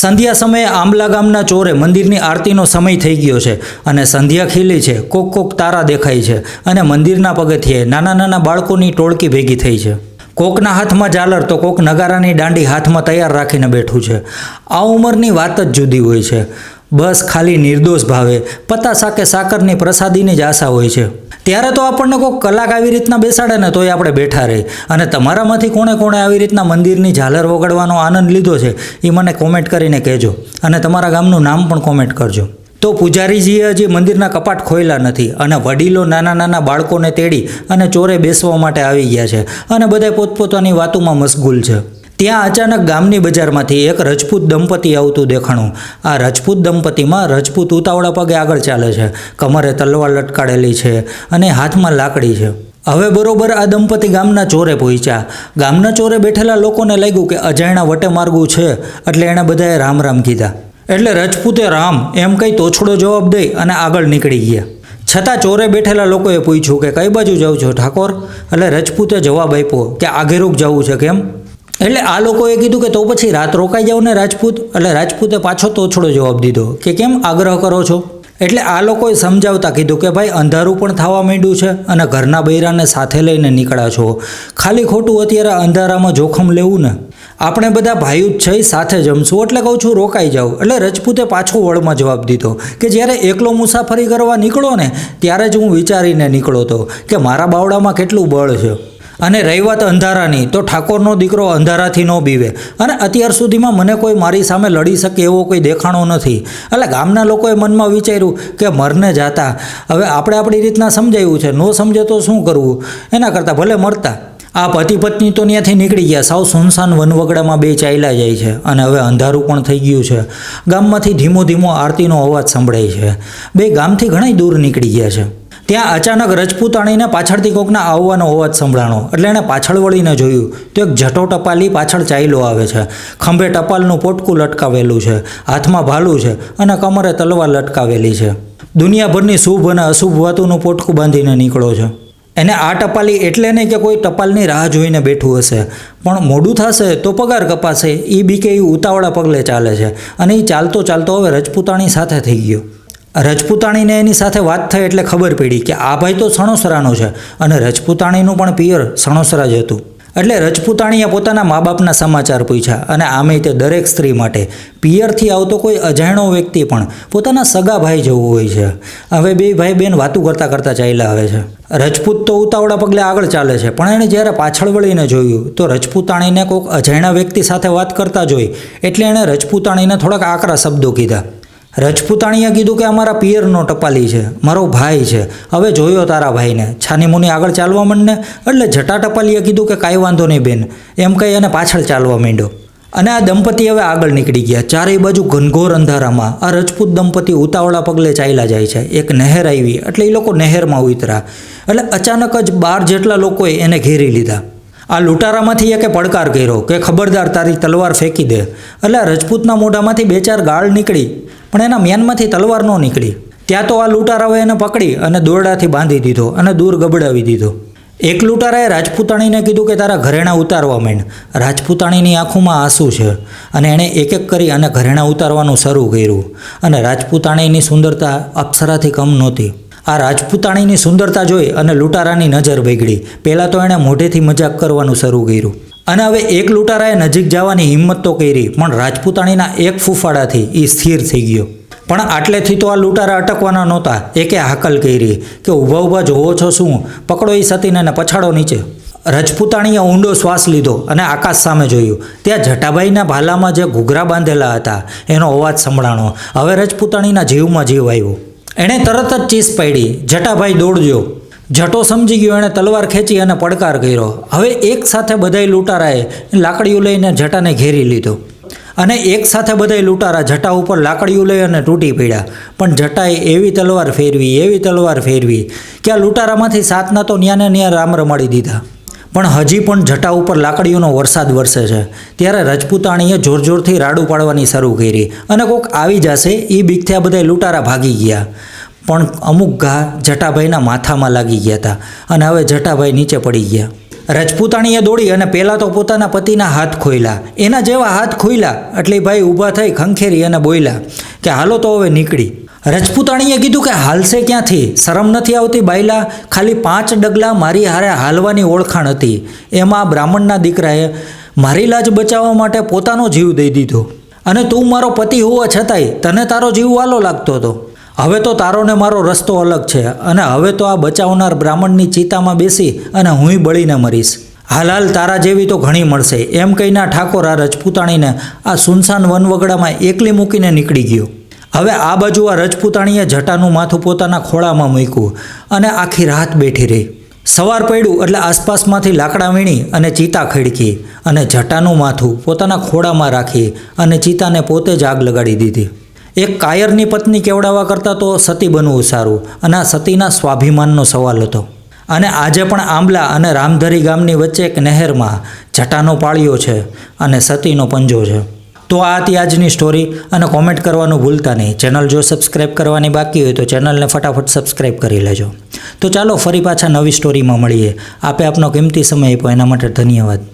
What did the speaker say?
સંધ્યા સમયે આંબલા ગામના ચોરે મંદિરની આરતીનો સમય થઈ ગયો છે અને સંધ્યા ખીલી છે, કોક કોક તારા દેખાય છે અને મંદિરના પગથિયે નાના નાના બાળકોની ટોળકી ભેગી થઈ છે. કોકના હાથમાં ઝાલર તો કોક નગારાની દાંડી હાથમાં તૈયાર રાખીને બેઠું છે. આ ઉંમરની વાત જ જુદી હોય છે. બસ ખાલી નિર્દોષ ભાવે પતા સાકે સાકરની પ્રસાદીની જ આશા હોય છે. ત્યારે તો આપણને કોઈ કલાક આવી રીતના બેસાડે ને તોય આપણે બેઠા રહી અને તમારામાંથી કોણે કોણે આવી રીતના મંદિરની ઝાલર વગાડવાનો આનંદ લીધો છે, એ મને કોમેન્ટ કરીને કહેજો. અને તમારા ગામનું નામ પણ કોમેન્ટ કરજો. તો પૂજારીજીએ હજી મંદિરના કપાટ ખોયલા નથી અને વડીલો નાના નાના બાળકોને તેડી અને ચોરે બેસવા માટે આવી ગયા છે. અને બધા પોતપોતાની વાતોમાં મશગુલ છે. ત્યાં અચાનક ગામની બજારમાંથી એક રજપૂત દંપતી આવતું દેખાણું. આ રજપૂત દંપતીમાં રજપૂત ઉતાવળા પગે આગળ ચાલે છે. કમરે તલવાર લટકાડેલી છે અને હાથમાં લાકડી છે. હવે બરોબર આ દંપતી ગામના ચોરે પહોંચ્યા. ગામના ચોરે બેઠેલા લોકોને લાગ્યું કે અજાણ્યા વટે માર્ગું છે, એટલે એણે બધાએ રામ રામ કીધા. એટલે રજપૂતે રામ, એમ કંઈ તોછડો જવાબ દઈ અને આગળ નીકળી ગયા. છતાં ચોરે બેઠેલા લોકોએ પૂછ્યું કે કઈ બાજુ જાઉં છો ઠાકોર? એટલે રજપૂતે જવાબ આપ્યો કે આગેરૂક જવું છે, કેમ? એટલે આ લોકોએ કીધું કે તો પછી રાત રોકાઈ જાઓ ને રાજપૂત. એટલે રાજપૂતે પાછો તોછડો જવાબ દીધો કે કેમ આગ્રહ કરો છો? એટલે આ લોકોએ સમજાવતા કીધું કે ભાઈ અંધારું પણ થવા માંડ્યું છે અને ઘરના બૈરાને સાથે લઈને નીકળ્યા છો. ખાલી ખોટું અત્યારે અંધારામાં જોખમ લેવું ને. આપણે બધા ભાઈઓ જ છે, સાથે જમશું એટલે કહું છું રોકાઈ જાઓ. એટલે રજપૂતે પાછો વળમાં જવાબ દીધો કે જ્યારે એકલો મુસાફરી કરવા નીકળો ને, ત્યારે જ હું વિચારીને નીકળો તો કે મારા બાવડામાં કેટલું બળ છે. અને રહી વાત અંધારાની, તો ઠાકોરનો દીકરો અંધારાથી ન બીવે. અને અત્યાર સુધીમાં મને કોઈ મારી સામે લડી શકે એવો કોઈ દેખાણો નથી. એટલે ગામના લોકોએ મનમાં વિચાર્યું કે મરને જાતા. હવે આપણે આપણી રીતના સમજાયું છે. ન સમજે તો શું કરવું? એના કરતાં ભલે મરતા. આ પતિ પત્ની તો ત્યાંથી નીકળી ગયા. સાવ સુનસાન વનવગડામાં બે ચાલ્યા જાય છે. અને હવે અંધારું પણ થઈ ગયું છે. ગામમાંથી ધીમો ધીમો આરતીનો અવાજ સંભળાય છે. બે ગામથી ઘણા દૂર નીકળી ગયા છે. ત્યાં અચાનક રજપૂતાણીને પાછળથી કોકના આવવાનો અવાજ સંભળાણો. એટલે એણે પાછળ વળીને જોયું, તો એક જટો ટપાલી પાછળ ચાઇલો આવે છે. ખંભે ટપાલનું પોટકું લટકાવેલું છે. હાથમાં ભાલું છે અને કમરે તલવાર લટકાવેલી છે. દુનિયાભરની શુભ અને અશુભ વાતોનું પોટકું બાંધીને નીકળો છે. એને આ ટપાલી એટલે નહીં કે કોઈ ટપાલની રાહ જોઈને બેઠું હશે. પણ મોડું થશે તો પગાર કપાશે. એ બીકે એ ઉતાવળા પગલે ચાલે છે. અને એ ચાલતો ચાલતો હવે રજપૂતાણી સાથે થઈ ગયો. રજપૂતાણીને એની સાથે વાત થઈ એટલે ખબર પડી કે આ ભાઈ તો સણોસરાનો છે અને રજપૂતાણીનું પણ પિયર સણોસરા જ હતું. એટલે રજપૂતાણીએ પોતાના મા બાપના સમાચાર પૂછ્યા અને આમે તે દરેક સ્ત્રી માટે પિયરથી આવતો કોઈ અજાણ્યો વ્યક્તિ પણ પોતાના સગા ભાઈ જેવું હોય છે. હવે બે ભાઈ બેન વાતું કરતાં કરતાં ચાલ્યા આવે છે. રજપૂત તો ઉતાવળા પગલે આગળ ચાલે છે, પણ એણે જ્યારે પાછળ વળીને જોયું તો રજપૂતાણીને કોઈક અજાણ્યા વ્યક્તિ સાથે વાત કરતા જોઈ એટલે એણે રજપૂતાણીને થોડાક આકરા શબ્દો કીધા. રજપૂતાણીએ કીધું કે અમારા પિયરનો ટપાલી છે, મારો ભાઈ છે. હવે જોયો તારા ભાઈને. છાનીમુની આગળ ચાલવા માંડને, એટલે જટા ટપાલીએ કીધું કે કાંઈ વાંધો નહીં બેન. એમ કહી અને પાછળ ચાલવા માંડ્યો. અને આ દંપતી હવે આગળ નીકળી ગયા. ચારેય બાજુ ઘનઘોર અંધારામાં. આ રજપૂત દંપતી ઉતાવળા પગલે ચાલ્યા જાય છે. એક નહેર આવી. એટલે એ લોકો નહેરમાં ઉતરા એટલે અચાનક જ બાર જેટલા લોકોએ એને ઘેરી લીધા. આ લૂંટારામાંથી એકે પડકાર કર્યો કે ખબરદાર તારી તલવાર ફેંકી દે. એટલે રજપૂતના મોઢામાંથી બે ચાર ગાળ નીકળી, પણ એના મ્યાનમાંથી તલવાર ન નીકળી. ત્યાં તો આ લૂંટારાઓએ એને પકડી અને દોરડાથી બાંધી દીધો અને દૂર ગબડાવી દીધો. એક લૂંટારાએ રાજપૂતાણીને કીધું કે તારા ઘરેણા ઉતારવા માંડ. રાજપૂતાણીની આંખોમાં આંસુ છે અને એણે એક એક કરી અને ઘરેણા ઉતારવાનું શરૂ કર્યું. અને રાજપૂતાણીની સુંદરતા અપ્સરાથી કમ નહોતી. આ રાજપૂતાણીની સુંદરતા જોઈ અને લૂંટારાની નજર બગડી. પહેલાં તો એણે મોઢેથી મજાક કરવાનું શરૂ કર્યું. અને હવે એક લૂંટારાએ નજીક જવાની હિંમત તો કરી, પણ રાજપૂતાણીના એક ફૂફાડાથી એ સ્થિર થઈ ગયો. પણ આટલેથી તો આ લૂંટારા અટકવાના નહોતા. એકે હાકલ કરી કે ઊભા ઊભા જોવો છો શું? પકડો એ સતીને અને પછાડો નીચે. રજપૂતાણીએ ઊંડો શ્વાસ લીધો અને આકાશ સામે જોયું. ત્યાં જટાભાઈના ભાલામાં જે ઘૂઘરા બાંધેલા હતા, એનો અવાજ સંભળાણો. હવે રજપૂતાણીના જીવમાં જીવ આવ્યો. એણે તરત જ ચીસ પાડી. જટાભાઈ દોડજો. જટો સમજી ગયો, એણે તલવાર ખેંચી અને પડકાર કર્યો. હવે એક સાથે બધાય લૂંટારાએ લાકડીઓ લઈને જટાને ઘેરી લીધો. અને એક સાથે બધાય લૂંટારા જટા ઉપર લાકડીઓ લઈ અને તૂટી પડ્યા. પણ જટાએ એવી તલવાર ફેરવી, એવી તલવાર ફેરવી, કે આ લૂંટારામાંથી સાતના તો ન્યાને ન્યા રામ રમાડી દીધા. પણ હજી પણ જટા ઉપર લાકડીઓનો વરસાદ વરસે છે. ત્યારે રજપૂતાણીએ જોર જોરથી રાડું પાડવાની શરૂ કરી અને કોક આવી જશે એ બીકથી આ બધા લૂંટારા ભાગી ગયા. પણ અમુક ઘા જટાભાઈના માથામાં લાગી ગયા હતા અને હવે જટાભાઈ નીચે પડી ગયા. રજપૂતાણીએ દોડી અને પહેલાં તો પોતાના પતિના હાથ ખોઈલા એના જેવા હાથ ખોઈલા એટલે ભાઈ ઊભા થઈ ખંખેરી અને બોલ્યા કે હાલો તો હવે નીકળી. રજપૂતાણીએ કીધું કે હાલશે ક્યાંથી? શરમ નથી આવતી બાયલા. ખાલી પાંચ ડગલા મારી હારે હાલવાની ઓળખાણ હતી. એમાં બ્રાહ્મણના દીકરાએ મારી લાજ બચાવવા માટે પોતાનો જીવ દઈ દીધો. અને તું મારો પતિ હોવા છતાંય તને તારો જીવ વાલો લાગતો હતો. હવે તો તારો ને મારો રસ્તો અલગ છે અને હવે તો આ બચાવનાર બ્રાહ્મણની ચિતામાં બેસી અને હુંય બળીને મરીશ. હાલ હાલ તારા જેવી તો ઘણી મળશે. એમ કહીને ઠાકોર આ રજપૂતાણીને આ સુનસાન વનવગડામાં એકલી મૂકીને નીકળી ગયો. હવે આ બાજુ આ રજપૂતાણીએ જટાનું માથું પોતાના ખોળામાં મૂક્યું અને આખી રાત બેઠી રહી. સવાર પડ્યું એટલે આસપાસમાંથી લાકડા વીણી અને ચિતા ખડકી અને જટાનું માથું પોતાના ખોળામાં રાખી અને ચિતાને પોતે જ આગ લગાડી દીધી. એક કાયરની પત્ની કેવડાવવા કરતાં તો સતી બનવું સારું અને આ સતીના સ્વાભિમાનનો સવાલ હતો. અને આજે પણ આંબલા અને રામધરી ગામની વચ્ચે એક નહેરમાં જટાનો પાળિયો છે અને સતીનો પંજો છે. તો આ હતી આજની સ્ટોરી અને કોમેન્ટ કરવાનું ભૂલતા નહીં. ચેનલ જો સબસ્ક્રાઈબ કરવાની બાકી હોય તો ચેનલને ફટાફટ સબસ્ક્રાઈબ કરી લેજો. તો ચાલો ફરી પાછા નવી સ્ટોરીમાં મળીએ. આપે આપનો કિંમતી સમય આપ્યો, એના માટે ધન્યવાદ.